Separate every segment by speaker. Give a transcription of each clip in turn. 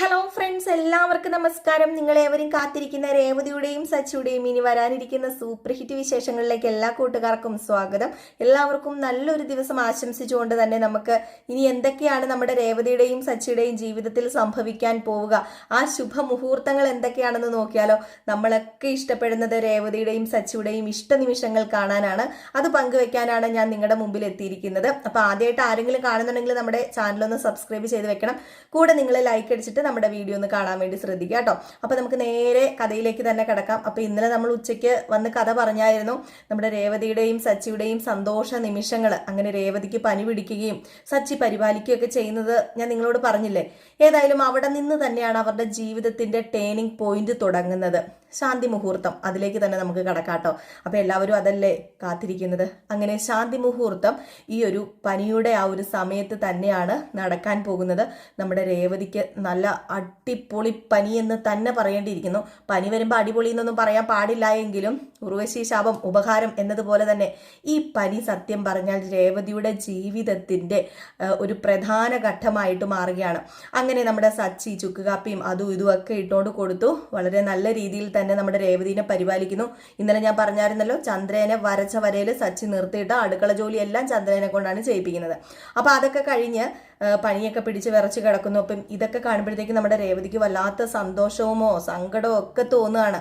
Speaker 1: Hello friends എല്ലാവർക്കും നമസ്കാരം. നിങ്ങളേവരും കാത്തിരിക്കുന്ന രേവതിയുടെയും സച്ചിയുടെയും ഇനി വരാനിരിക്കുന്ന സൂപ്പർ ഹിറ്റ് വിശേഷങ്ങളിലേക്ക് എല്ലാ കൂട്ടുകാർക്കും സ്വാഗതം. എല്ലാവർക്കും നല്ലൊരു ദിവസം ആശംസിച്ചുകൊണ്ട് തന്നെ നമുക്ക് ഇനി എന്തൊക്കെയാണ് നമ്മുടെ രേവതിയുടെയും സച്ചിയുടെയും ജീവിതത്തിൽ സംഭവിക്കാൻ പോവുക? ആ ശുഭമുഹൂർത്തങ്ങൾ എന്തൊക്കെയാണെന്ന് നോക്കിയാലോ നമ്മളൊക്കെ ഇഷ്ടപ്പെടുന്നത് രേവതിയുടെയും സച്ചിയുടെയും ഇഷ്ടനിമിഷങ്ങൾ കാണാനാണ്. അത് പങ്കുവെക്കാനാണ് ഞാൻ നിങ്ങളുടെ മുമ്പിൽ എത്തിയിരിക്കുന്നത്. അപ്പോൾ ആദ്യമായിട്ട് ആരെങ്കിലും കാണുന്നുണ്ടെങ്കിൽ നമ്മുടെ ചാനലൊന്ന് സബ്സ്ക്രൈബ് ചെയ്ത് വെക്കണം. കൂടെ നിങ്ങൾ ലൈക്ക് അടിച്ചിട്ട് നമ്മുടെ വീഡിയോ ഒന്ന് കാണാൻ വേണ്ടി ശ്രദ്ധിക്കുക കേട്ടോ. അപ്പോൾ നമുക്ക് നേരെ കഥയിലേക്ക് തന്നെ കിടക്കാം. അപ്പോൾ ഇന്നലെ നമ്മൾ ഉച്ചയ്ക്ക് വന്ന് കഥ പറഞ്ഞായിരുന്നു. നമ്മുടെ രേവതിയുടെയും സച്ചിയുടെയും സന്തോഷ നിമിഷങ്ങൾ അങ്ങനെ രേവതിക്ക് പനി പിടിക്കുകയും സച്ചി പരിപാലിക്കുകയൊക്കെ ചെയ്യുന്നത് ഞാൻ നിങ്ങളോട് പറഞ്ഞില്ലേ? ഏതായാലും അവിടെ നിന്ന് തന്നെയാണ് അവരുടെ ജീവിതത്തിന്റെ ടേണിംഗ് പോയിന്റ് തുടങ്ങുന്നത്. ശാന്തി മുഹൂർത്തം. അതിലേക്ക് തന്നെ നമുക്ക് കടക്കാട്ടോ. അപ്പോൾ എല്ലാവരും അതല്ലേ കാത്തിരിക്കുന്നത്? അങ്ങനെ ശാന്തി മുഹൂർത്തം ഈ ഒരു പനിയുടെ ആ ഒരു സമയത്ത് തന്നെയാണ് നടക്കാൻ പോകുന്നത്. നമ്മുടെ രേവതിക്ക് നല്ല അടിപൊളി പനി എന്ന് തന്നെ പറയേണ്ടിയിരിക്കുന്നു. പനി വരുമ്പോൾ അടിപൊളി എന്നൊന്നും പറയാൻ പാടില്ല എങ്കിലും ഉർവശി ശാപം ഉപകാരം എന്നതുപോലെ തന്നെ ഈ പനി സത്യം പറഞ്ഞാൽ രേവതിയുടെ ജീവിതത്തിന്റെ ഒരു പ്രധാന ഘട്ടമായിട്ട് മാറുകയാണ്. അങ്ങനെ നമ്മുടെ സച്ചി ചുക്ക് കാപ്പിയും അതും ഇതും ഒക്കെ ഇട്ടുകൊണ്ട് കൊടുത്തു. വളരെ നല്ല രീതിയിൽ തന്നെ നമ്മുടെ രേവതിനെ പരിപാലിക്കുന്നു. ഇന്നലെ ഞാൻ പറഞ്ഞായിരുന്നല്ലോ ചന്ദ്രനെ വരച്ച വരയിൽ സച്ചി നിർത്തിയിട്ട് അടുക്കള ജോലിയെല്ലാം ചന്ദ്രനെ കൊണ്ടാണ് ചെയ്യിപ്പിക്കുന്നത്. അപ്പോൾ അതൊക്കെ കഴിഞ്ഞ് പണിയൊക്കെ പിടിച്ച് വിറച്ച് കിടക്കുന്നു. അപ്പം ഇതൊക്കെ കാണുമ്പോഴത്തേക്കും നമ്മുടെ രേവതിക്ക് വല്ലാത്ത സന്തോഷവുമോ സങ്കടമോ ഒക്കെ തോന്നുകയാണ്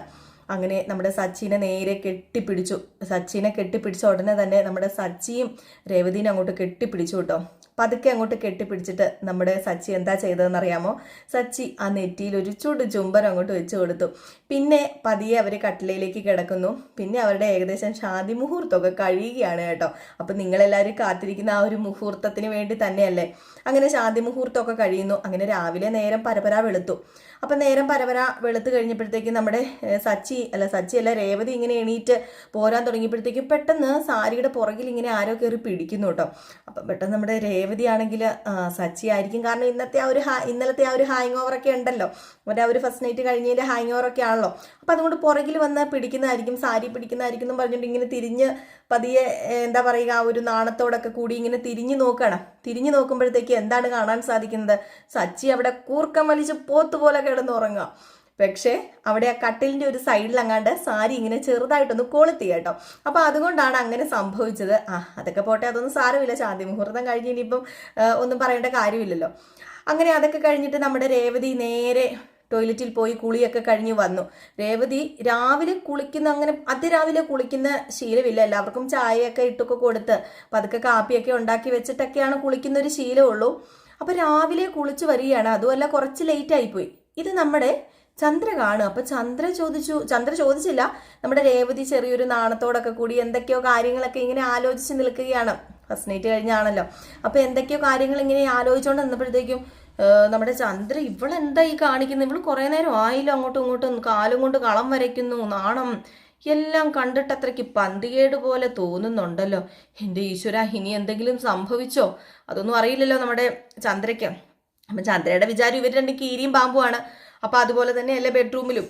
Speaker 1: അങ്ങനെ നമ്മുടെ സച്ചിനെ നേരെ കെട്ടിപ്പിടിച്ചു. സച്ചിനെ കെട്ടിപ്പിടിച്ച ഉടനെ തന്നെ നമ്മുടെ സച്ചിയും രേവതിനെ അങ്ങോട്ട് കെട്ടിപ്പിടിച്ചു കേട്ടോ. പതുക്കെ അങ്ങോട്ട് കെട്ടിപ്പിടിച്ചിട്ട് നമ്മുടെ സച്ചി എന്താ ചെയ്തതെന്ന് അറിയാമോ സച്ചി ആ നെറ്റിയിൽ ഒരു ചുട് ചുംബനം അങ്ങോട്ട് വെച്ച് കൊടുത്തു. പിന്നെ പതിയെ അവർ കട്ടിലയിലേക്ക് കിടക്കുന്നു. പിന്നെ അവരുടെ ഏകദേശം ശാന്തി മുഹൂർത്തമൊക്കെ കഴിയുകയാണ് കേട്ടോ. അപ്പം നിങ്ങളെല്ലാവരും കാത്തിരിക്കുന്ന ആ ഒരു മുഹൂർത്തത്തിന് വേണ്ടി തന്നെയല്ലേ? അങ്ങനെ ശാന്തി മുഹൂർത്തമൊക്കെ കഴിയുന്നു. അങ്ങനെ രാവിലെ നേരം പരപരാ വെളുത്തു. അപ്പം നേരം പരവര വെളുത്ത് കഴിഞ്ഞപ്പോഴത്തേക്കും നമ്മുടെ സച്ചി അല്ല സച്ചി അല്ല രേവതി ഇങ്ങനെ എണീറ്റ് പോരാൻ തുടങ്ങിയപ്പോഴത്തേക്കും പെട്ടെന്ന് സാരിയുടെ പുറകിൽ ഇങ്ങനെ ആരോ കയറി പിടിക്കുന്നു കേട്ടോ. അപ്പം പെട്ടെന്ന് നമ്മുടെ രേവതി ആണെങ്കിൽ സച്ചി ആയിരിക്കും. കാരണം ഇന്നത്തെ ആ ഒരു ഹാ ഇന്നലത്തെ ആ ഒരു ഹാങ് ഓവറൊക്കെ ഉണ്ടല്ലോ. മറ്റേ ആ ഒരു ഫസ്റ്റ് നൈറ്റ് കഴിഞ്ഞതിന്റെ ഹാങ് ഓവറൊക്കെ ആണല്ലോ. അപ്പം അതുകൊണ്ട് പുറകിൽ വന്ന് പിടിക്കുന്നതായിരിക്കും സാരി പിടിക്കുന്നതായിരിക്കും എന്ന് പറഞ്ഞിട്ട് ഇങ്ങനെ തിരിഞ്ഞ് പതിയെ എന്താ പറയുക ആ ഒരു നാണത്തോടൊക്കെ കൂടി ഇങ്ങനെ തിരിഞ്ഞു നോക്കണം. തിരിഞ്ഞു നോക്കുമ്പോഴത്തേക്ക് എന്താണ് കാണാൻ സാധിക്കുന്നത്? സച്ചി അവിടെ കൂർക്കം വലിച്ച് പോത്ത് പോലെ കിടന്നുറങ്ങുക. പക്ഷേ അവിടെ ആ കട്ടിലിന്റെ ഒരു സൈഡിൽ അങ്ങാണ്ട് സാരി ഇങ്ങനെ ചെറുതായിട്ടൊന്ന് കൊളുത്തി കേട്ടോ. അപ്പോൾ അതുകൊണ്ടാണ് അങ്ങനെ സംഭവിച്ചത്. ആ അതൊക്കെ പോട്ടെ അതൊന്നും സാരമില്ല. ശാന്തി മുഹൂർത്തം കഴിഞ്ഞ് ഇനിയിപ്പം ഒന്നും പറയേണ്ട കാര്യമില്ലല്ലോ. അങ്ങനെ അതൊക്കെ കഴിഞ്ഞിട്ട് നമ്മുടെ രേവതി നേരെ ടോയ്ലറ്റിൽ പോയി കുളിയൊക്കെ കഴിഞ്ഞ് വന്നു. രേവതി രാവിലെ കുളിക്കുന്ന അങ്ങനെ അതിരാവിലെ കുളിക്കുന്ന ശീലമില്ല. എല്ലാവർക്കും ചായയൊക്കെ ഇട്ടൊക്കെ കൊടുത്ത് പതുക്കെ കാപ്പിയൊക്കെ ഉണ്ടാക്കി വെച്ചിട്ടൊക്കെയാണ് കുളിക്കുന്ന ഒരു ശീലമുള്ളൂ. അപ്പോൾ രാവിലെ കുളിച്ച് വരികയാണ്. അതുമല്ല കുറച്ച് ലേറ്റ് ആയിപ്പോയി. ഇത് നമ്മുടെ ചന്ദ്ര കാണും അപ്പൊ ചന്ദ്ര ചോദിച്ചു ചന്ദ്ര ചോദിച്ചില്ല. നമ്മുടെ രേവതി ചെറിയൊരു നാണത്തോടൊക്കെ കൂടി എന്തൊക്കെയോ കാര്യങ്ങളൊക്കെ ഇങ്ങനെ ആലോചിച്ച് നിൽക്കുകയാണ്. ഫസ്റ്റ് നൈറ്റ് കഴിഞ്ഞാണല്ലോ. അപ്പൊ എന്തൊക്കെയോ കാര്യങ്ങൾ ഇങ്ങനെ ആലോചിച്ചുകൊണ്ട് നിന്നപ്പോഴത്തേക്കും നമ്മുടെ ചന്ദ്ര ഇവളെന്താ ഈ കാണിക്കുന്നത് ഇവൾ കുറേ നേരം ആയില്ല അങ്ങോട്ടും ഇങ്ങോട്ടും കാലും കൊണ്ട് കളം വരയ്ക്കുന്നു നാണം. എല്ലാം കണ്ടിട്ട് അത്രയ്ക്ക് പന്തികേട് പോലെ തോന്നുന്നുണ്ടല്ലോ. എന്റെ ഈശ്വര ഇനി എന്തെങ്കിലും സംഭവിച്ചോ? അതൊന്നും അറിയില്ലല്ലോ നമ്മുടെ ചന്ദ്രയ്ക്ക്. അപ്പം ചന്ദ്രയുടെ വിചാരം ഇവർ രണ്ട് കീരിയും പാമ്പുമാണ് അപ്പം അതുപോലെ തന്നെ തന്നെയല്ലേ ബെഡ്റൂമിലും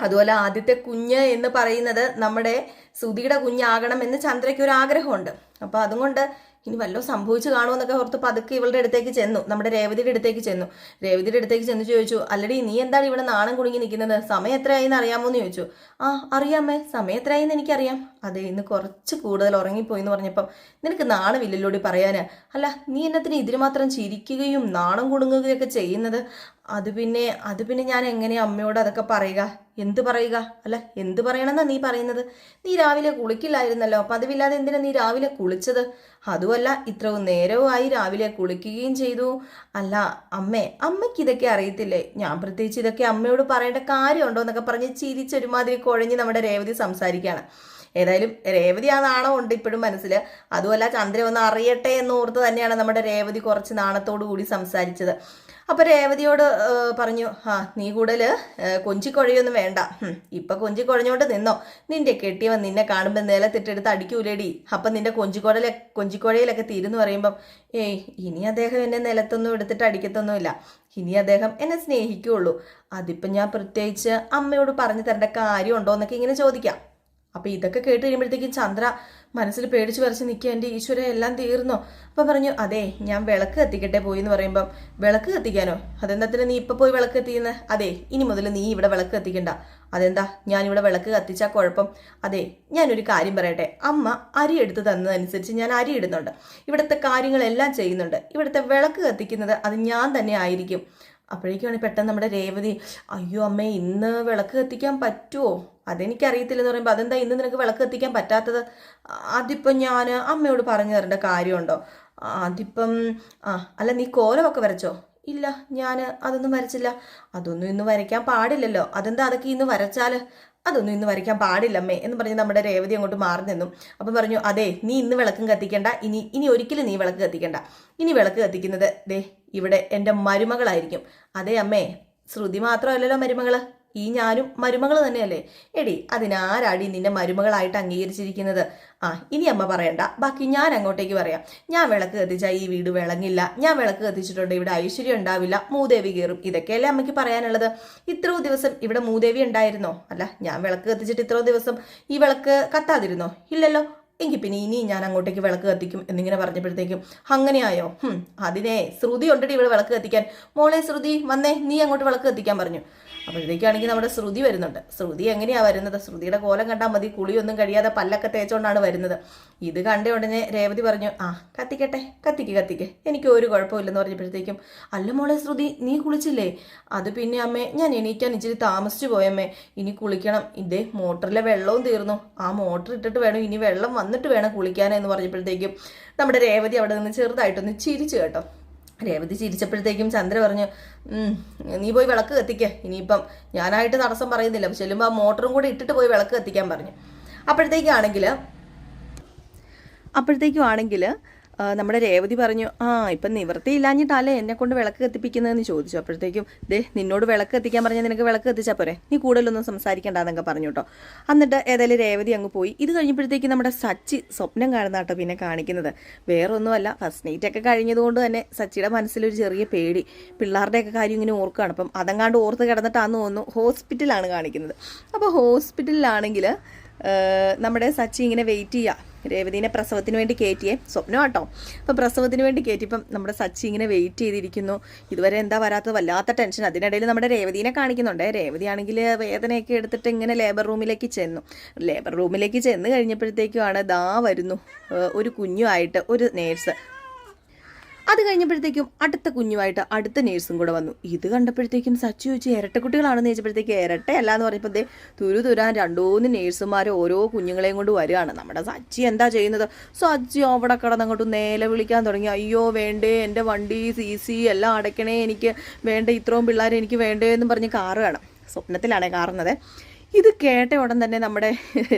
Speaker 1: അതുപോലെ ആദ്യത്തെ കുഞ്ഞ് എന്ന് പറയുന്നത് നമ്മുടെ സുധിയുടെ കുഞ്ഞാകണം എന്ന് ചന്ദ്രയ്ക്ക് ഒരു ആഗ്രഹമുണ്ട്. അപ്പോൾ അതുകൊണ്ട് ഇനി വല്ലതും സംഭവിച്ചു കാണുമെന്നൊക്കെ ഓർത്ത് പതുക്കെ ഇവളുടെ അടുത്തേക്ക് ചെന്നു. നമ്മുടെ രേവതിയുടെ അടുത്തേക്ക് ചെന്നു. രേവതിയുടെ അടുത്തേക്ക് ചെന്ന് ചോദിച്ചു അല്ലടി നീ എന്താണ് ഇവിടെ നാണം കുടുങ്ങി നിൽക്കുന്നത്? സമയം എത്രയായിന്ന് അറിയാമോ എന്ന് ചോദിച്ചു. ആ അറിയാമേ സമയം എത്രയായിന്ന് എനിക്കറിയാം. അതെ ഇന്ന് കുറച്ച് കൂടുതൽ ഉറങ്ങിപ്പോയി എന്ന് പറഞ്ഞപ്പം നിനക്ക് നാണമില്ലല്ലോടി പറയാന്? അല്ല നീ എന്നത്തിന് ഇതിന് മാത്രം ചിരിക്കുകയും നാണം കുടുങ്ങുകയൊക്കെ ചെയ്യുന്നത്? അത് പിന്നെ അത് പിന്നെ ഞാൻ എങ്ങനെയാ അമ്മയോട് അതൊക്കെ പറയുക? എന്ത് പറയുക? അല്ല എന്ത് പറയണമെന്നാ നീ പറയുന്നത്? നീ രാവിലെ കുളിക്കില്ലായിരുന്നല്ലോ പതിവില്ലാതെ എന്തിനാ നീ രാവിലെ കുളിച്ചത്? അതുമല്ല ഇത്രയും നേരവുമായി രാവിലെ കുളിക്കുകയും ചെയ്തു. അല്ല അമ്മേ അമ്മയ്ക്ക് ഇതൊക്കെ അറിയത്തില്ലേ? ഞാൻ പ്രത്യേകിച്ച് ഇതൊക്കെ അമ്മയോട് പറയേണ്ട കാര്യമുണ്ടോ എന്നൊക്കെ പറഞ്ഞ് ചിരിച്ചൊരുമാതിരി കുഴഞ്ഞ് നമ്മുടെ രേവതി സംസാരിക്കുകയാണ്. ഏതായാലും രേവതി ആ ഉണ്ട് ഇപ്പോഴും മനസ്സിൽ അതുമല്ല ചന്ദ്ര ഒന്ന് അറിയട്ടെ എന്ന് ഓർത്ത് തന്നെയാണ് നമ്മുടെ രേവതി കുറച്ച് നാണത്തോടു കൂടി സംസാരിച്ചത്. അപ്പോൾ രേവതിയോട് പറഞ്ഞു ആ നീ കൂടുതൽ കൊഞ്ചിക്കൊഴയൊന്നും വേണ്ട. ഇപ്പം കൊഞ്ചിക്കൊഴഞ്ഞോണ്ട് നിന്നോ. നിന്റെ കെട്ടിയവൻ നിന്നെ കാണുമ്പോൾ നിലത്തിട്ടെടുത്ത് അടിക്കൂലേടി. അപ്പം നിന്റെ കൊഞ്ചിക്കൊഴല കൊഞ്ചിക്കൊഴയിലൊക്കെ തീരുന്നു പറയുമ്പം ഏയ് ഇനി അദ്ദേഹം എന്നെ നിലത്തൊന്നും എടുത്തിട്ട് അടിക്കത്തൊന്നുമില്ല. ഇനി അദ്ദേഹം എന്നെ സ്നേഹിക്കുകയുള്ളൂ അതിപ്പം ഞാൻ പ്രത്യേകിച്ച് അമ്മയോട് പറഞ്ഞു തരേണ്ട കാര്യമുണ്ടോ? എന്നൊക്കെ ഇങ്ങനെ ചോദിക്കാം. അപ്പൊ ഇതൊക്കെ കേട്ട് കഴിയുമ്പോഴത്തേക്കും ചന്ദ്ര മനസ്സിൽ പേടിച്ച് പറിച്ച് നിൽക്കുക എന്റെ ഈശ്വര എല്ലാം തീർന്നോ? അപ്പൊ പറഞ്ഞു അതെ ഞാൻ വിളക്ക് കത്തിക്കട്ടെ പോയി എന്ന് പറയുമ്പം വിളക്ക് കത്തിക്കാനോ? അതെന്താത്തിന് നീ ഇപ്പൊ പോയി വിളക്ക് കത്തിക്കുന്നത് അതെ ഇനി മുതൽ നീ ഇവിടെ വിളക്ക് കത്തിക്കണ്ട. അതെന്താ? ഞാൻ ഞാനിവിടെ വിളക്ക് കത്തിച്ചാൽ കുഴപ്പം? അതെ ഞാനൊരു കാര്യം പറയട്ടെ. അമ്മ അരി എടുത്ത് തന്നതനുസരിച്ച് ഞാൻ അരി ഇടുന്നുണ്ട്. ഇവിടുത്തെ കാര്യങ്ങളെല്ലാം ചെയ്യുന്നുണ്ട്. ഇവിടുത്തെ വിളക്ക് കത്തിക്കുന്നത് അത് ഞാൻ തന്നെ ആയിരിക്കും. അപ്പോഴേക്കാണ് പെട്ടെന്ന് നമ്മുടെ രേവതി അയ്യോ അമ്മേ ഇന്ന് വിളക്ക് കത്തിക്കാൻ പറ്റുമോ അതെനിക്കറിയത്തില്ലെന്ന് പറയുമ്പോൾ അതെന്താ ഇന്ന് നിനക്ക് വിളക്ക് കത്തിക്കാൻ പറ്റാത്തത്? അതിപ്പം ഞാൻ അമ്മയോട് പറഞ്ഞു തരേണ്ട കാര്യമുണ്ടോ? അതിപ്പം ആ അല്ല നീ കോലമൊക്കെ വരച്ചോ? ഇല്ല ഞാൻ അതൊന്നും വരച്ചില്ല. അതൊന്നും ഇന്ന് വരയ്ക്കാൻ പാടില്ലല്ലോ. അതെന്താ അതൊക്കെ ഇന്ന് വരച്ചാൽ അതൊന്നും ഇന്ന് വരയ്ക്കാൻ പാടില്ലമ്മേ എന്ന് പറഞ്ഞ് നമ്മുടെ രേവതി അങ്ങോട്ട് മാറി നിന്നു. അപ്പം പറഞ്ഞു അതെ നീ ഇന്ന് വിളക്കും കത്തിക്കണ്ട. ഇനി ഇനി ഒരിക്കലും നീ വിളക്ക് കത്തിക്കണ്ട. ഇനി വിളക്ക് കത്തിക്കുന്നത് ദേ ഇവിടെ എന്റെ മരുമകളായിരിക്കും. അതെ അമ്മേ ശ്രുതി മാത്രമല്ലല്ലോ മരുമകൾ ഈ ഞാനും മരുമകൾ തന്നെയല്ലേ? എടി അതിനാരാടി നിന്നെ മരുമകളായിട്ട് അംഗീകരിച്ചിരിക്കുന്നത്? ആ ഇനി അമ്മ പറയണ്ട. ബാക്കി ഞാൻ അങ്ങോട്ടേക്ക് പറയാം. ഞാൻ വിളക്ക് കത്തിച്ചാൽ ഈ വീട് വിളങ്ങില്ല ഞാൻ വിളക്ക് കത്തിച്ചിട്ടുണ്ട്. ഇവിടെ ഐശ്വര്യം ഉണ്ടാവില്ല. മൂദേവി കയറും. ഇതൊക്കെയല്ലേ അമ്മയ്ക്ക് പറയാനുള്ളത്? ഇത്രയോ ദിവസം ഇവിടെ മൂദേവി ഉണ്ടായിരുന്നോ? അല്ല ഞാൻ വിളക്ക് കത്തിച്ചിട്ട് ഇത്രയോ ദിവസം ഈ വിളക്ക് കത്താതിരുന്നോ? ഇല്ലല്ലോ. എങ്കിൽ പിന്നെ ഇനി ഞാൻ അങ്ങോട്ടേക്ക് വിളക്ക് കത്തിക്കും എന്നിങ്ങനെ പറഞ്ഞപ്പോഴത്തേക്കും അങ്ങനെയായോ? അതിനെ ശ്രുതി ഉണ്ടടി ഇവിടെ വിളക്ക് കത്തിക്കാൻ. മോളെ ശ്രുതി വന്നേ നീ അങ്ങോട്ട് വിളക്ക് കത്തിക്കാൻ പറഞ്ഞു. അപ്പോഴത്തേക്കാണെങ്കിൽ നമ്മുടെ ശ്രുതി വരുന്നുണ്ട്. ശ്രുതി എങ്ങനെയാ വരുന്നത്? ശ്രുതിയുടെ കോലം കണ്ടാൽ മതി കുളിയൊന്നും കഴിയാതെ പല്ലൊക്കെ തേച്ചുകൊണ്ടാണ് വരുന്നത്. ഇത് കണ്ട ഉടനെ രേവതി പറഞ്ഞു ആ കത്തിക്കട്ടെ കത്തിക്ക് കത്തിക്ക്. എനിക്ക് ഒരു കുഴപ്പമില്ലെന്ന് പറഞ്ഞപ്പോഴത്തേക്കും അല്ല മോളെ ശ്രുതി നീ കുളിച്ചില്ലേ? അത് പിന്നെ അമ്മേ ഞാൻ എണീക്കാൻ ഇച്ചിരി താമസിച്ചു പോയമ്മേ ഇനി കുളിക്കണം. ഇതേ മോട്ടറിലെ വെള്ളവും തീർന്നു. ആ മോട്ടർ ഇട്ടിട്ട് വേണം ഇനി വെള്ളം വന്നിട്ട് വേണം കുളിക്കാൻ എന്ന് പറഞ്ഞപ്പോഴത്തേക്കും നമ്മുടെ രേവതി അവിടെ നിന്ന് ചെറുതായിട്ടൊന്ന് ചിരിച്ചു കേട്ടോ. രേവതി ചിരിച്ചപ്പോഴത്തേക്കും ചന്ദ്ര പറഞ്ഞു നീ പോയി വിളക്ക് കത്തിക്ക. ഇനിയിപ്പം ഞാനായിട്ട് തടസ്സം പറയുന്നില്ല. ചെല്ലുമ്പോൾ ആ മോട്ടറും കൂടെ ഇട്ടിട്ട് പോയി വിളക്ക് കത്തിക്കാൻ പറഞ്ഞു. അപ്പോഴത്തേക്കാണെങ്കിൽ അപ്പോഴത്തേക്കും ആണെങ്കിൽ നമ്മുടെ രേവതി പറഞ്ഞു ആ ഇപ്പം നിവൃത്തിയില്ലാഞ്ഞിട്ടല്ലേ എന്നെ കൊണ്ട് വിളക്ക് കത്തിപ്പിക്കുന്നതെന്ന് ചോദിച്ചു. അപ്പോഴത്തേക്കും ദേ നിന്നോട് വിളക്ക് കത്തിക്കാൻ പറഞ്ഞാൽ നിനക്ക് വിളക്ക് കത്തിച്ചാൽ പോരെ? നീ കൂടുതലൊന്നും സംസാരിക്കണ്ടെന്നൊക്കെ പറഞ്ഞു കേട്ടോ എന്നിട്ട് ഏതായാലും രേവതി അങ്ങ് പോയി. ഇത് കഴിഞ്ഞപ്പോഴത്തേക്കും നമ്മുടെ സച്ചി സ്വപ്നം കാണുന്ന കേട്ടോ പിന്നെ കാണിക്കുന്നത്. വേറെ ഒന്നുമല്ല ഫസ്റ്റ് നൈറ്റ് ഒക്കെ കഴിഞ്ഞതുകൊണ്ട് തന്നെ സച്ചിയുടെ മനസ്സിലൊരു ചെറിയ പേടി. പിള്ളേരുടെയൊക്കെ കാര്യം ഇങ്ങനെ ഓർക്കുകയാണ് അപ്പം അതങ്ങാണ്ട് ഓർത്ത് കിടന്നിട്ടാന്ന് തോന്നുന്നു ഹോസ്പിറ്റലാണ് കാണിക്കുന്നത്. അപ്പോൾ ഹോസ്പിറ്റലിലാണെങ്കിൽ നമ്മുടെ സച്ചി ഇങ്ങനെ വെയിറ്റ് ചെയ്യുക രേവതിനെ പ്രസവത്തിന് വേണ്ടി കയറ്റിയേ. സ്വപ്നം കേട്ടോ അപ്പോൾ പ്രസവത്തിന് വേണ്ടി കയറ്റിയപ്പം നമ്മുടെ സച്ചി ഇങ്ങനെ വെയിറ്റ് ചെയ്തിരിക്കുന്നു. ഇതുവരെ എന്താ വരാത്തത്? വല്ലാത്ത ടെൻഷൻ അതിനിടയിൽ നമ്മുടെ രേവതീനെ കാണിക്കുന്നുണ്ട്. രേവതി ആണെങ്കിൽ വേദനയൊക്കെ എടുത്തിട്ട് ഇങ്ങനെ ലേബർ റൂമിലേക്ക് ചെന്നു. ലേബർ റൂമിലേക്ക് ചെന്ന് കഴിഞ്ഞപ്പോഴത്തേക്കുമാണ് ദാ വരുന്നു. ഒരു കുഞ്ഞുമായിട്ട് ഒരു നേഴ്സ് അത് കഴിഞ്ഞപ്പോഴത്തേക്കും അടുത്ത കുഞ്ഞുമായിട്ട് അടുത്ത നേഴ്സും കൂടെ വന്നു. ഇത് കണ്ടപ്പോഴത്തേക്കും സച്ചി ചോദിച്ചു ഇരട്ടക്കുട്ടികളാണെന്ന് ചോദിച്ചപ്പോഴത്തേക്ക് ഇരട്ടയല്ല എന്ന് പറഞ്ഞപ്പോൾ ദേ തുരു തുരാൻ രണ്ടൂന്ന് നേഴ്സുമാർ ഓരോ കുഞ്ഞുങ്ങളെയും കൊണ്ട് വരികയാണ്. നമ്മുടെ സച്ചി എന്താ ചെയ്യുന്നത്? സച്ചി അവിടെ കിടന്നങ്ങോട്ട് നേരെ വിളിക്കാൻ തുടങ്ങി. അയ്യോ വേണ്ടേ എന്റെ വണ്ടി സി സി എല്ലാം അടയ്ക്കണേ എനിക്ക് വേണ്ട ഇത്രയും പിള്ളേരെ എനിക്ക് വേണ്ടേ എന്ന് പറഞ്ഞ് കാറ് വേണം സ്വപ്നത്തിലാണ് കാറുന്നത് ഇത് കേട്ട ഉടൻ തന്നെ നമ്മുടെ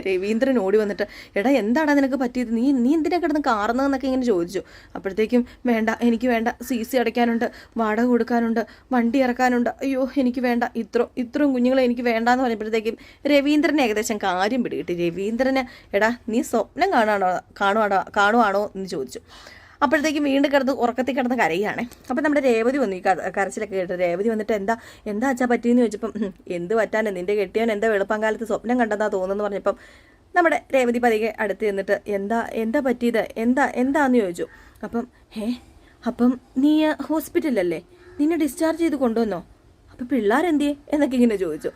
Speaker 1: രവീന്ദ്രൻ ഓടി വന്നിട്ട് എടാ എന്താടാ നിനക്ക് പറ്റിയത്? നീ നീ എന്തിനാ കിടന്ന് കാറുന്നതെന്നൊക്കെ ഇങ്ങനെ ചോദിച്ചു. അപ്പോഴത്തേക്കും വേണ്ട എനിക്ക് വേണ്ട. സി സി അടയ്ക്കാനുണ്ട് വാടക കൊടുക്കാനുണ്ട് വണ്ടി ഇറക്കാനുണ്ട്. അയ്യോ എനിക്ക് വേണ്ട. ഇത്ര ഇത്രയും കുഞ്ഞുങ്ങളെ എനിക്ക് വേണ്ടാന്ന് പറഞ്ഞപ്പോഴത്തേക്കും രവീന്ദ്രൻ ഏകദേശം കാര്യം പിടികിട്ടി. രവീന്ദ്രന് എടാ നീ സ്വപ്നം കാണുവാണോ കാണുവാണോ കാണുവാണോ? എന്ന് ചോദിച്ചു. അപ്പോഴത്തേക്കും വീണ്ടും കിടന്ന് ഉറക്കത്തിൽ കിടന്ന് കരയുകയാണേ. അപ്പം നമ്മുടെ രേവതി വന്നു. ഈ കരച്ചിലൊക്കെ കേട്ട് രേവതി വന്നിട്ട് എന്താ എന്താ അച്ഛാ പറ്റിയെന്ന് ചോദിച്ചപ്പം "ഉം, എന്ത് പറ്റാൻ നിന്റെ കെട്ടിയവൻ എന്താ വെളുപ്പം കാലത്ത് സ്വപ്നം കണ്ടെന്നാ തോന്നുന്നു പറഞ്ഞപ്പം നമ്മുടെ രേവതി പതികെ അടുത്ത് ചെന്നിട്ട് എന്താ എന്താ പറ്റിയത്? എന്താ എന്താന്ന് ചോദിച്ചു. അപ്പം ഏ അപ്പം നീ ഹോസ്പിറ്റലല്ലേ നിന്നെ ഡിസ്ചാർജ് ചെയ്ത് കൊണ്ടുവന്നോ? അപ്പം പിള്ളേരെന്തിയെ? എന്നൊക്കെ ഇങ്ങനെ ചോദിച്ചു.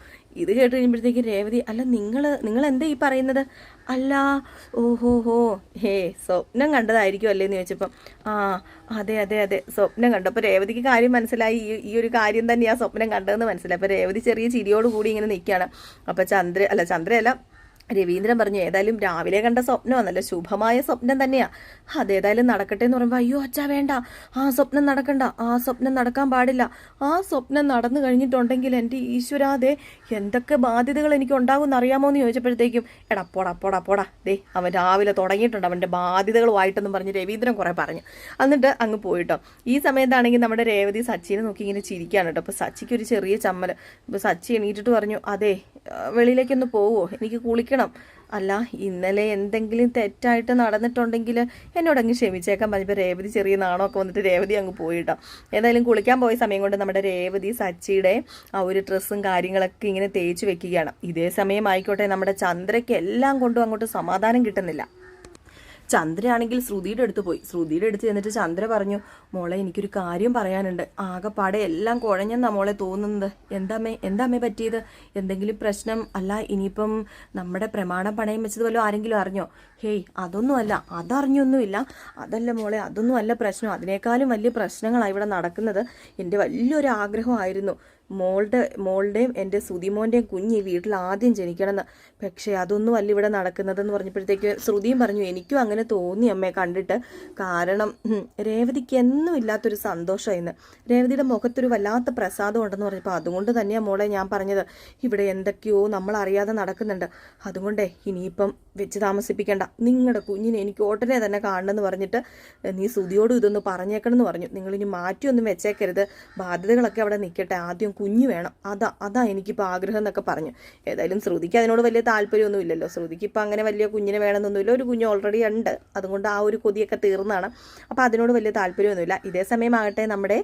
Speaker 1: ഇത് കേട്ട് കഴിയുമ്പോഴത്തേക്കും രേവതി അല്ല നിങ്ങൾ നിങ്ങൾ എന്താ ഈ പറയുന്നത്? അല്ല ഓഹോ ഹോ ഹേ സ്വപ്നം കണ്ടതായിരിക്കും അല്ലേ? എന്ന് ചോദിച്ചപ്പം ആ അതെ അതെ അതെ സ്വപ്നം കണ്ടു. അപ്പോൾ രേവതിക്ക് കാര്യം മനസ്സിലായി. ഈ ഈ ഒരു കാര്യം തന്നെയാണ് സ്വപ്നം കണ്ടതെന്ന് മനസ്സിലായി. അപ്പോൾ രേവതി ചെറിയ ചിരിയോട് കൂടി ഇങ്ങനെ നിൽക്കുകയാണ് അപ്പോൾ ചന്ദ്ര അല്ല ചന്ദ്രയല്ല രവീന്ദ്രൻ പറഞ്ഞു ഏതായാലും രാവിലെ കണ്ട സ്വപ്നമാണല്ലോ ശുഭമായ സ്വപ്നം തന്നെയാ. അതേതായാലും നടക്കട്ടെ എന്ന് പറയുമ്പോൾ അയ്യോ അച്ഛാ വേണ്ട. ആ സ്വപ്നം നടക്കണ്ട. ആ സ്വപ്നം നടക്കാൻ പാടില്ല. ആ സ്വപ്നം നടന്നു കഴിഞ്ഞിട്ടുണ്ടെങ്കിൽ എന്റെ ഈശ്വരാതെ എന്തൊക്കെ ബാധ്യതകൾ എനിക്ക് ഉണ്ടാകുമെന്ന് അറിയാമോ എന്ന് ചോദിച്ചപ്പോഴത്തേക്കും എടാ പോടാ പോടാ പോടാ. ദേ അവൻ രാവിലെ തുടങ്ങിയിട്ടുണ്ട്. അവന്റെ ബാധ്യതകളുമായിട്ടെന്നും പറഞ്ഞ് രവീന്ദ്രൻ കുറേ പറഞ്ഞു. എന്നിട്ട് അങ്ങ് പോയിട്ടോ. ഈ സമയത്താണെങ്കിൽ നമ്മുടെ രേവതി സച്ചിനെ നോക്കി ഇങ്ങനെ ചിരിക്കുകയാണ് കേട്ടോ. അപ്പോൾ സച്ചിക്ക് ഒരു ചെറിയ ചമ്മൽ സച്ചി എണീറ്റിട്ട് പറഞ്ഞു അതെ വെളിയിലേക്കൊന്ന് പോവോ? എനിക്ക് കുളിക്കണം. ക്ഷമിക്കണം. അല്ല ഇന്നലെ എന്തെങ്കിലും തെറ്റായിട്ട് നടന്നിട്ടുണ്ടെങ്കിൽ എന്നോട് അങ്ങ് ക്ഷമിച്ചേക്കാൻ പറഞ്ഞപ്പോൾ രേവതി ചെറിയ നാണമൊക്കെ വന്നിട്ട് രേവതി അങ്ങ് പോയിട്ടോ. ഏതായാലും കുളിക്കാൻ പോയ സമയം കൊണ്ട് നമ്മുടെ രേവതി സച്ചിയുടെ ആ ഒരു ഡ്രസ്സും കാര്യങ്ങളൊക്കെ ഇങ്ങനെ തേച്ച് വെക്കുകയാണ്. ഇതേ സമയം ആയിക്കോട്ടെ നമ്മുടെ ചന്ദ്രയ്ക്ക് എല്ലാം കൊണ്ടും അങ്ങോട്ട് സമാധാനം കിട്ടുന്നില്ല. ചന്ദ്രയാണെങ്കിൽ ശ്രുതിയുടെ അടുത്ത് പോയി. ശ്രുതിയുടെ അടുത്ത് ചെന്നിട്ട് ചന്ദ്ര പറഞ്ഞു മോളെ എനിക്കൊരു കാര്യം പറയാനുണ്ട്. ആകെപ്പാടെ എല്ലാം കുഴഞ്ഞെന്നാ മോളെ തോന്നുന്നത്. എന്താമ്മേ എന്താമ്മേ പറ്റിയത്? എന്തെങ്കിലും പ്രശ്നം? അല്ല ഇനിയിപ്പം നമ്മുടെ പ്രമാണം പണയം വെച്ചത് വല്ലതും ആരെങ്കിലും അറിഞ്ഞോ? ഹേയ് അതൊന്നുമല്ല. അതറിഞ്ഞൊന്നുമില്ല. അതല്ല മോളെ അതൊന്നുമല്ല പ്രശ്നം. അതിനേക്കാളും വലിയ പ്രശ്നങ്ങളാണ് ഇവിടെ നടക്കുന്നത്. എന്റെ വലിയൊരു ആഗ്രഹമായിരുന്നു മോളുടെ മോളുടെയും എന്റെ ശ്രുതിമോന്റെയും കുഞ്ഞ് ഈ വീട്ടിൽ ആദ്യം ജനിക്കണമെന്ന്. പക്ഷേ അതൊന്നും അല്ല ഇവിടെ നടക്കുന്നതെന്ന് പറഞ്ഞപ്പോഴത്തേക്ക് ശ്രുതിയും പറഞ്ഞു എനിക്കും അങ്ങനെ തോന്നി അമ്മയെ കണ്ടിട്ട്. കാരണം രേവതിക്ക് എന്നും ഇല്ലാത്തൊരു സന്തോഷമായിരുന്നു രേവതിയുടെ മുഖത്തൊരു വല്ലാത്ത പ്രസാദം ഉണ്ടെന്ന് പറഞ്ഞപ്പോൾ അതുകൊണ്ട് തന്നെയാണ് മോളെ ഞാൻ പറഞ്ഞത്. ഇവിടെ എന്തൊക്കെയോ നമ്മൾ അറിയാതെ നടക്കുന്നുണ്ട്. അതുകൊണ്ടേ ഇനിയിപ്പം വെച്ച് താമസിപ്പിക്കേണ്ട. നിങ്ങളുടെ കുഞ്ഞിനെ എനിക്ക് ഉടനെ തന്നെ കാണണമെന്ന് പറഞ്ഞിട്ട് നീ ശ്രുതിയോടും ഇതൊന്ന് പറഞ്ഞേക്കണമെന്ന് പറഞ്ഞു. നിങ്ങളിനി മാറ്റിയൊന്നും വെച്ചേക്കരുത്. ബാധ്യതകളൊക്കെ അവിടെ നിൽക്കട്ടെ. ആദ്യം കുഞ്ഞ് വേണം. അതാ അതാ എനിക്കിപ്പോൾ ആഗ്രഹം എന്നൊക്കെ പറഞ്ഞു. ഏതായാലും ശ്രുതിക്ക് അതിനോട് വലിയ താല്പര്യമൊന്നും ഇല്ലല്ലോ ശ്രുതിക്ക് ഇപ്പോൾ അങ്ങനെ വലിയ കുഞ്ഞിനെ വേണമെന്നൊന്നുമില്ല. ഒരു കുഞ്ഞ് ഓൾറെഡി ഉണ്ട്. അതുകൊണ്ട് ആ ഒരു കൊതിയൊക്കെ തീർന്നാണ്. അപ്പോൾ അതിനോട് വലിയ താല്പര്യമൊന്നുമില്ല. ഇതേ സമയമാകട്ടെ നമ്മുടെ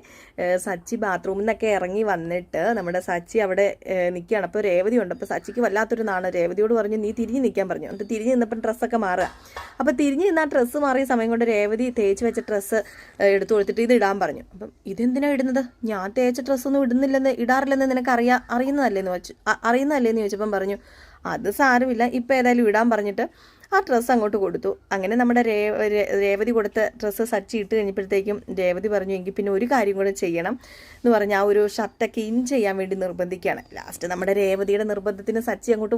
Speaker 1: സച്ചി ബാത്റൂമിൽ നിന്നൊക്കെ ഇറങ്ങി വന്നിട്ട് നമ്മുടെ സച്ചി അവിടെ നിൽക്കുകയാണ് അപ്പോൾ രേവതി ഉണ്ട്. അപ്പോൾ സച്ചിക്ക് വല്ലാത്തൊരു നാണ്. രേവതിയോട് പറഞ്ഞു നീ തിരിഞ്ഞ് നിൽക്കാൻ പറഞ്ഞു. എന്നിട്ട് തിരിഞ്ഞ് നിന്നപ്പം ഡ്രസ്സൊക്കെ മാറുക. അപ്പോൾ തിരിഞ്ഞ് നിന്ന് ആ ഡ്രസ്സ് മാറിയ സമയം കൊണ്ട് രേവതി തേച്ച് വെച്ച ഡ്രസ്സ് എടുത്തു കൊടുത്തിട്ട് ഇത് ഇടാൻ പറഞ്ഞു. അപ്പം ഇതെന്തിനാണ് ഇടുന്നത്? ഞാൻ തേച്ച ഡ്രസ്സൊന്നും ഇടുന്നില്ലെന്ന് ഇടാറില്ലെന്ന് നിനക്ക് അറിയാ അറിയുന്നതല്ലേന്ന് വെച്ചു അറിയുന്നതല്ലേ അറിയുന്നതല്ലേന്ന് ചോദിച്ചപ്പം പറഞ്ഞു അത് സാരമില്ല ഇപ്പം ഏതായാലും ഇടാൻ പറഞ്ഞിട്ട് ആ ഡ്രസ്സ് അങ്ങോട്ട് കൊടുത്തു. അങ്ങനെ നമ്മുടെ രേവതി കൊടുത്ത ഡ്രസ്സ് സച്ചി ഇട്ട് കഴിഞ്ഞപ്പോഴത്തേക്കും രേവതി പറഞ്ഞു എങ്കിൽ പിന്നെ ഒരു കാര്യം കൂടെ ചെയ്യണം എന്ന് പറഞ്ഞ് ആ ഒരു ഷർട്ടൊക്കെ ഇൻ ചെയ്യാൻ വേണ്ടി നിർബന്ധിക്കുകയാണ്. ലാസ്റ്റ് നമ്മുടെ രേവതിയുടെ നിർബന്ധത്തിന് സച്ചി അങ്ങോട്ട്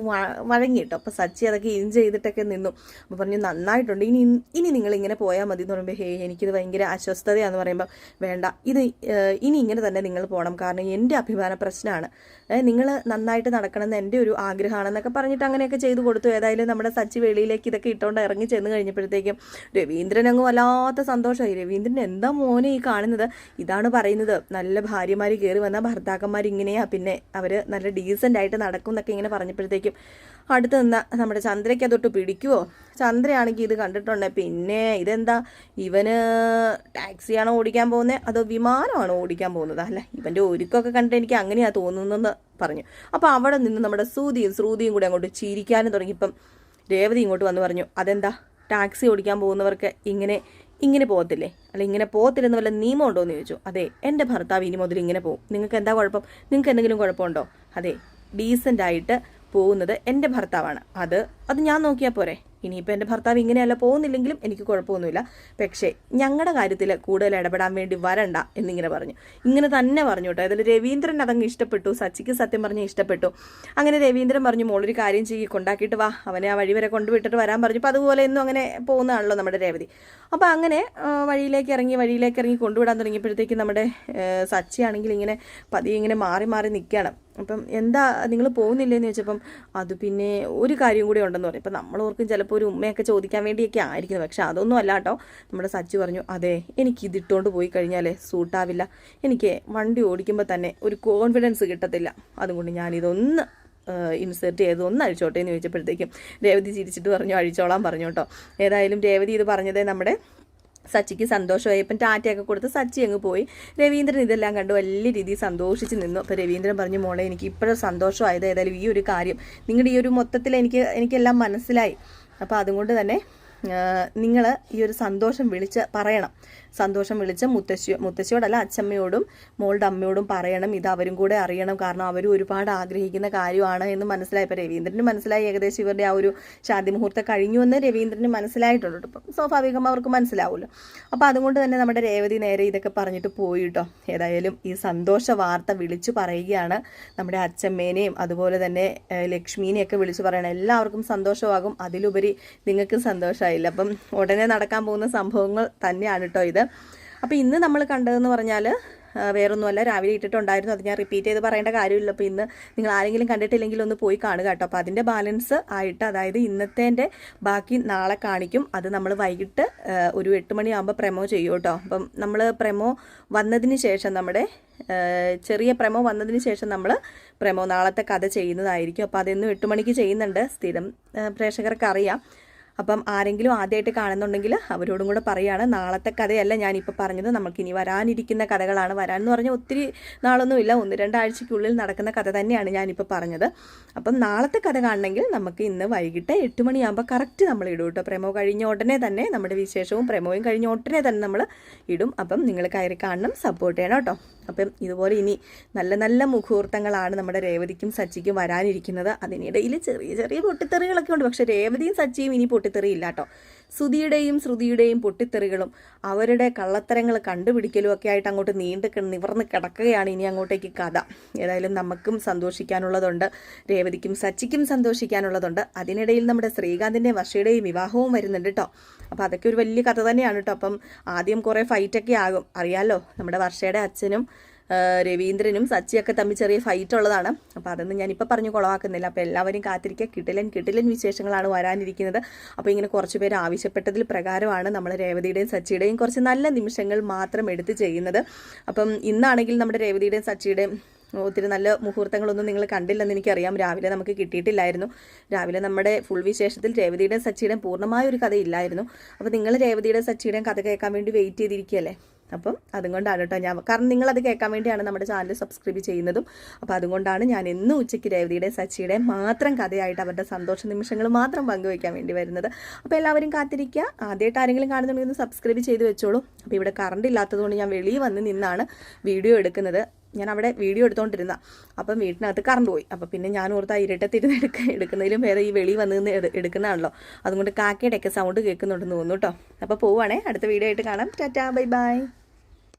Speaker 1: വഴങ്ങി കേട്ടോ. അപ്പോൾ സച്ചി അതൊക്കെ ഇൻ ചെയ്തിട്ടൊക്കെ നിന്നു. അപ്പോൾ പറഞ്ഞു നന്നായിട്ടുണ്ട്. ഇനി ഇനി നിങ്ങൾ ഇങ്ങനെ പോയാൽ മതി എന്ന് പറയുമ്പോൾ ഹേ എനിക്കിത് ഭയങ്കര അസ്വസ്ഥതയാന്ന് പറയുമ്പോൾ വേണ്ട. ഇത് ഇനി ഇങ്ങനെ തന്നെ നിങ്ങൾ പോകണം കാരണം എന്റെ അഭിമാന പ്രശ്നമാണ് നിങ്ങൾ നന്നായിട്ട് നടക്കണമെന്ന് എന്റെ ഒരു ആഗ്രഹമാണെന്നൊക്കെ പറഞ്ഞിട്ട് അങ്ങനെയൊക്കെ ചെയ്തു കൊടുത്തു. ഏതായാലും നമ്മുടെ സച്ചി വെളിയിലേക്ക് ഇതൊക്കെ ഇട്ടുകൊണ്ട് ഇറങ്ങി ചെന്ന് കഴിഞ്ഞപ്പോഴത്തേക്കും രവീന്ദ്രൻ അങ്ങ് വല്ലാത്ത സന്തോഷമായി. രവീന്ദ്രൻ എന്താ മോനെ ഈ കാണുന്നത്? ഇതാണ് പറയുന്നത്. നല്ല ഭാര്യമാർ കയറി വന്ന ഭർത്താക്കന്മാർ ഇങ്ങനെയാ. പിന്നെ അവർ നല്ല ഡീസന്റ് ആയിട്ട് നടക്കും എന്നൊക്കെ ഇങ്ങനെ പറഞ്ഞപ്പോഴത്തേക്കും അടുത്ത് നിന്ന നമ്മുടെ ചന്ദ്രയ്ക്ക് അതൊട്ട് പിടിക്കുവോ? ചന്ദ്രയാണെങ്കിൽ ഇത് കണ്ടിട്ടുണ്ട്. പിന്നെ ഇതെന്താ? ഇവന് ടാക്സിയാണോ ഓടിക്കാൻ പോകുന്നത് അതോ വിമാനമാണോ ഓടിക്കാൻ പോകുന്നത്? അല്ല ഇവന്റെ ഒരുക്കമൊക്കെ കണ്ടിട്ട് എനിക്ക് അങ്ങനെയാണ് തോന്നുന്നതെന്ന് പറഞ്ഞു. അപ്പോൾ അവിടെ നിന്ന് നമ്മുടെ സൂതിയും ശ്രുതിയും കൂടി അങ്ങോട്ട് ചിരിക്കാനും തുടങ്ങിയപ്പം രേവതി ഇങ്ങോട്ട് വന്ന് പറഞ്ഞു അതെന്താ? ടാക്സി ഓടിക്കാൻ പോകുന്നവർക്ക് ഇങ്ങനെ ഇങ്ങനെ പോകത്തില്ലേ? അല്ല ഇങ്ങനെ പോകത്തില്ലെന്ന് വല്ല നിയമം ഉണ്ടോ? എന്ന് ചോദിച്ചു. അതെ എന്റെ ഭർത്താവ് ഇനി മുതൽ ഇങ്ങനെ പോകും. നിങ്ങൾക്ക് എന്താ കുഴപ്പം? നിങ്ങൾക്ക് എന്തെങ്കിലും കുഴപ്പമുണ്ടോ? അതെ ഡീസന്റായിട്ട് പോകുന്നത് എന്റെ ഭർത്താവാണ്. അത് അത് ഞാൻ നോക്കിയാൽ പോരെ? ഇനിയിപ്പോൾ എന്റെ ഭർത്താവ് ഇങ്ങനെയല്ല പോകുന്നില്ലെങ്കിലും എനിക്ക് കുഴപ്പമൊന്നുമില്ല. പക്ഷേ ഞങ്ങളുടെ കാര്യത്തിൽ കൂടുതൽ ഇടപെടാൻ വേണ്ടി വരണ്ട എന്നിങ്ങനെ പറഞ്ഞു. ഇങ്ങനെ തന്നെ പറഞ്ഞു കേട്ടോ. അതിൽ രവീന്ദ്രൻ അതങ്ങ് ഇഷ്ടപ്പെട്ടു. സച്ചിക്ക് സത്യം പറഞ്ഞ് ഇഷ്ടപ്പെട്ടു. അങ്ങനെ രവീന്ദ്രൻ പറഞ്ഞു മോളൊരു കാര്യം ചെയ്യുക കൊണ്ടാക്കിയിട്ട് വാ. അവനെ ആ വഴി വരെ കൊണ്ടുവിട്ടിട്ട് വരാൻ പറഞ്ഞു. അപ്പോൾ അതുപോലെ എന്നും അങ്ങനെ പോകുന്നതാണല്ലോ നമ്മുടെ രേവതി. അപ്പോൾ അങ്ങനെ വഴിയിലേക്ക് ഇറങ്ങി വഴിയിലേക്ക് ഇറങ്ങി കൊണ്ടുവിടാൻ തുടങ്ങിയപ്പോഴത്തേക്ക് നമ്മുടെ സച്ചിയാണെങ്കിൽ ഇങ്ങനെ പതിയെ ഇങ്ങനെ മാറി മാറി നിൽക്കുകയാണ് അപ്പം എന്താ നിങ്ങൾ പോകുന്നില്ലെന്ന് ചോദിച്ചപ്പം അത് പിന്നെ ഒരു കാര്യം കൂടി ഉണ്ടെന്ന് പറയും. ഇപ്പം നമ്മളോർക്കും ചിലപ്പോൾ ഒരു ഉമ്മയൊക്കെ ചോദിക്കാൻ വേണ്ടിയൊക്കെ ആയിരിക്കുന്നത് പക്ഷേ അതൊന്നും അല്ല കേട്ടോ. നമ്മുടെ സച്ചി പറഞ്ഞു അതെ എനിക്ക് ഇതിട്ടുകൊണ്ട് പോയി കഴിഞ്ഞാൽ സൂട്ടാവില്ല. എനിക്ക് വണ്ടി ഓടിക്കുമ്പോൾ തന്നെ ഒരു കോൺഫിഡൻസ് കിട്ടത്തില്ല. അതുകൊണ്ട് ഞാനിതൊന്ന് ഇൻസേർട്ട് ചെയ്ത് ഒന്ന് അഴിച്ചോട്ടെ എന്ന് ചോദിച്ചപ്പോഴത്തേക്കും രേവതി ചിരിച്ചിട്ട് പറഞ്ഞു അഴിച്ചോളാൻ പറഞ്ഞു കേട്ടോ. ഏതായാലും രേവതി ഇത് പറഞ്ഞത് നമ്മുടെ സച്ചിക്ക് സന്തോഷമായി. ഇപ്പം ടാറ്റയൊക്കെ കൊടുത്ത് സച്ചി അങ്ങ് പോയി. രവീന്ദ്രൻ ഇതെല്ലാം കണ്ട് വലിയ രീതിയിൽ സന്തോഷിച്ച് നിന്നു. അപ്പോൾ രവീന്ദ്രൻ പറഞ്ഞു മോളെ എനിക്ക് ഇപ്പോഴും സന്തോഷമായത്. ഏതായാലും ഈ ഒരു കാര്യം നിങ്ങളുടെ ഈ ഒരു മൊത്തത്തിൽ എനിക്ക് എനിക്കെല്ലാം മനസ്സിലായി. അപ്പോൾ അതുകൊണ്ട് തന്നെ നിങ്ങൾ ഈ ഒരു സന്തോഷം വിളിച്ച് പറയണം. സന്തോഷം വിളിച്ച് മുത്തശ്ശി മുത്തശ്ശിയോടല്ല അച്ഛമ്മയോടും മോളുടെ അമ്മയോടും പറയണം. ഇത് അവരും കൂടെ അറിയണം. കാരണം അവരും ഒരുപാട് ആഗ്രഹിക്കുന്ന കാര്യമാണ് എന്ന് മനസ്സിലായപ്പോൾ രവീന്ദ്രന് മനസ്സിലായി ഏകദേശം ഇവരുടെ ആ ഒരു ശാന്തി മുഹൂർത്തം കഴിഞ്ഞു എന്ന് രവീന്ദ്രന് മനസ്സിലായിട്ടുണ്ട് ഇപ്പം സ്വാഭാവികം അവർക്ക് മനസ്സിലാവുമല്ലോ. അപ്പോൾ അതുകൊണ്ട് തന്നെ നമ്മുടെ രേവതി നേരെ ഇതൊക്കെ പറഞ്ഞിട്ട് പോയി കേട്ടോ ഏതായാലും ഈ സന്തോഷ വാർത്ത വിളിച്ചു പറയുകയാണ് നമ്മുടെ അച്ഛമ്മേനെയും അതുപോലെ തന്നെ ലക്ഷ്മീനെയൊക്കെ വിളിച്ചു പറയണം. എല്ലാവർക്കും സന്തോഷമാകും. അതിലുപരി നിങ്ങൾക്ക് സന്തോഷമായില്ല. അപ്പം ഉടനെ നടക്കാൻ പോകുന്ന സംഭവങ്ങൾ തന്നെയാണ് കേട്ടോ ഇത്. അപ്പോൾ ഇന്ന് നമ്മൾ കണ്ടതെന്ന് പറഞ്ഞാൽ വേറൊന്നുമല്ല. രാവിലെ ഇട്ടിട്ടുണ്ടായിരുന്നു. അത് ഞാൻ റിപ്പീറ്റ് ചെയ്ത് പറയേണ്ട കാര്യമില്ല. അപ്പോൾ ഇന്ന് നിങ്ങൾ ആരെങ്കിലും കണ്ടിട്ടില്ലെങ്കിൽ ഒന്ന് പോയി കാണുക കേട്ടോ. അപ്പോൾ അതിന്റെ ബാലൻസ് ആയിട്ട് അതായത് ഇന്നത്തെ ബാക്കി നാളെ കാണിക്കും. അത് നമ്മൾ വൈകിട്ട് ഒരു എട്ട് മണിയാകുമ്പോൾ പ്രമോ ചെയ്യും കേട്ടോ. അപ്പം നമ്മൾ പ്രമോ വന്നതിന് ശേഷം നമ്മുടെ ചെറിയ പ്രമോ വന്നതിന് ശേഷം നമ്മൾ പ്രമോ നാളത്തെ കഥ ചെയ്യുന്നതായിരിക്കും. അപ്പോൾ അതെന്നും എട്ട് മണിക്ക് ചെയ്യുന്നുണ്ട്. സ്ഥിരം പ്രേക്ഷകർക്ക് അറിയാം അപ്പം ആരെങ്കിലും ആദ്യമായിട്ട് കാണുന്നുണ്ടെങ്കിൽ അവരോടും കൂടെ പറയുകയാണ് നാളത്തെ കഥയല്ല ഞാനിപ്പോൾ പറഞ്ഞത്. നമുക്കിനി വരാനിരിക്കുന്ന കഥകളാണ്. വരാൻ എന്ന് പറഞ്ഞാൽ ഒത്തിരി നാളൊന്നുമില്ല. ഒന്ന് രണ്ടാഴ്ചയ്ക്കുള്ളിൽ നടക്കുന്ന കഥ തന്നെയാണ് ഞാനിപ്പോൾ പറഞ്ഞത്. അപ്പം നാളത്തെ കഥ കാണണമെങ്കിൽ നമുക്ക് ഇന്ന് വൈകിട്ട് എട്ട് മണിയാകുമ്പോൾ കറക്റ്റ് നമ്മൾ ഇടും കേട്ടോ. പ്രമോ കഴിഞ്ഞ ഉടനെ തന്നെ നമ്മുടെ വിശേഷവും പ്രമോയും കഴിഞ്ഞ ഉടനെ തന്നെ നമ്മൾ ഇടും. അപ്പം നിങ്ങൾ കയറി കാണണം സപ്പോർട്ട് ചെയ്യണം കേട്ടോ. അപ്പം ഇതുപോലെ ഇനി നല്ല നല്ല മുഹൂർത്തങ്ങളാണ് നമ്മുടെ രേവതിക്കും സച്ചിക്കും വരാനിരിക്കുന്നത്. അതിനിടയിൽ ചെറിയ ചെറിയ പൊട്ടിത്തെറികളൊക്കെ ഉണ്ട്. പക്ഷേ രേവതിയും സച്ചിയും ഇനി പൊട്ടിത്തെറിയില്ല കേട്ടോ സുധിയുടെയും ശ്രുതിയുടെയും പൊട്ടിത്തെറികളും അവരുടെ കള്ളത്തരങ്ങൾ കണ്ടുപിടിക്കലും ഒക്കെ ആയിട്ട് അങ്ങോട്ട് നീണ്ട് നിവർന്ന് കിടക്കുകയാണ് ഇനി അങ്ങോട്ടേക്ക് കഥ. ഏതായാലും നമുക്കും സന്തോഷിക്കാനുള്ളതുണ്ട്. രേവതിക്കും സച്ചിക്കും സന്തോഷിക്കാനുള്ളതുണ്ട്. അതിനിടയിൽ നമ്മുടെ ശ്രീകാന്തിന്റെ വർഷയുടെയും വിവാഹവും വരുന്നുണ്ട് കേട്ടോ അപ്പോൾ അതൊക്കെ ഒരു വലിയ കഥ തന്നെയാണ് കേട്ടോ അപ്പം ആദ്യം കുറേ ഫൈറ്റൊക്കെ ആകും. അറിയാലോ? നമ്മുടെ വർഷയുടെ അച്ഛനും രവീന്ദ്രനും സച്ചിയൊക്കെ തമ്മിൽ ചെറിയ ഫൈറ്റ് ഉള്ളതാണ്. അപ്പോൾ അതൊന്നും ഞാനിപ്പോൾ പറഞ്ഞു കുളവാക്കുന്നില്ല അപ്പോൾ എല്ലാവരും കാത്തിരിക്കുക. കിട്ടിലൻ കിട്ടിലൻ വിശേഷങ്ങളാണ് വരാനിരിക്കുന്നത്. അപ്പോൾ ഇങ്ങനെ കുറച്ച് പേര് ആവശ്യപ്പെട്ടതിൽ പ്രകാരമാണ് നമ്മൾ രേവതിയുടെയും സച്ചിയുടെയും കുറച്ച് നല്ല നിമിഷങ്ങൾ മാത്രം എടുത്ത് ചെയ്യുന്നത്. അപ്പം ഇന്നാണെങ്കിൽ നമ്മുടെ രേവതിയുടെയും സച്ചിയുടെയും ഒത്തിരി നല്ല മുഹൂർത്തങ്ങളൊന്നും നിങ്ങൾ കണ്ടില്ലെന്ന് എനിക്കറിയാം. രാവിലെ നമുക്ക് കിട്ടിയിട്ടില്ലായിരുന്നു. രാവിലെ നമ്മുടെ ഫുൾ വിശേഷത്തിൽ രേവതിയുടെയും സച്ചിയുടെയും പൂർണമായ ഒരു കഥ ഇല്ലായിരുന്നു അപ്പോൾ നിങ്ങൾ രേവതിയുടെയും സച്ചിയുടെയും കഥ കേൾക്കാൻ വേണ്ടി വെയിറ്റ് ചെയ്തിരിക്കുകയല്ലേ? അപ്പം അതുകൊണ്ടാണ് കേട്ടോ ഞാൻ കാരണം നിങ്ങളത് കേൾക്കാൻ വേണ്ടിയാണ് നമ്മുടെ ചാനൽ സബ്സ്ക്രൈബ് ചെയ്യുന്നതും. അപ്പോൾ അതുകൊണ്ടാണ് ഞാൻ എന്നും ഉച്ചയ്ക്ക് രേവതിയുടെ സച്ചിയുടെ മാത്രം കഥയായിട്ട് അവരുടെ സന്തോഷ നിമിഷങ്ങൾ മാത്രം പങ്കുവയ്ക്കാൻ വേണ്ടി വരുന്നത്. അപ്പോൾ എല്ലാവരും കാത്തിരിക്കുക. ആദ്യമായിട്ട് ആരെങ്കിലും കാണുന്നുണ്ടെങ്കിൽ ഒന്ന് സബ്സ്ക്രൈബ് ചെയ്ത് വെച്ചോളൂ. അപ്പോൾ ഇവിടെ കറണ്ട് ഇല്ലാത്തതുകൊണ്ട് ഞാൻ വെളിയിൽ വന്ന് നിന്നാണ് വീഡിയോ എടുക്കുന്നത്. ഞാൻ അവിടെ വീഡിയോ എടുത്തോണ്ടിരുന്ന. അപ്പം വീട്ടിനകത്ത് കറണ്ട് പോയി. അപ്പം പിന്നെ ഞാൻ ഓർത്ത് ആ ഇരട്ടത്തിരുന്ന് എടുക്ക എടുക്കുന്നതിലും വേറെ ഈ വെളി വന്ന് എടുക്കുന്നതാണല്ലോ. അതുകൊണ്ട് കാക്കയുടെയൊക്കെ സൗണ്ട് കേൾക്കുന്നുണ്ടെന്ന് തോന്നുന്നു കേട്ടോ അപ്പോൾ പോവുകയാണേ അടുത്ത വീഡിയോ ആയിട്ട് കാണാം. ടാറ്റാ. Bye bye.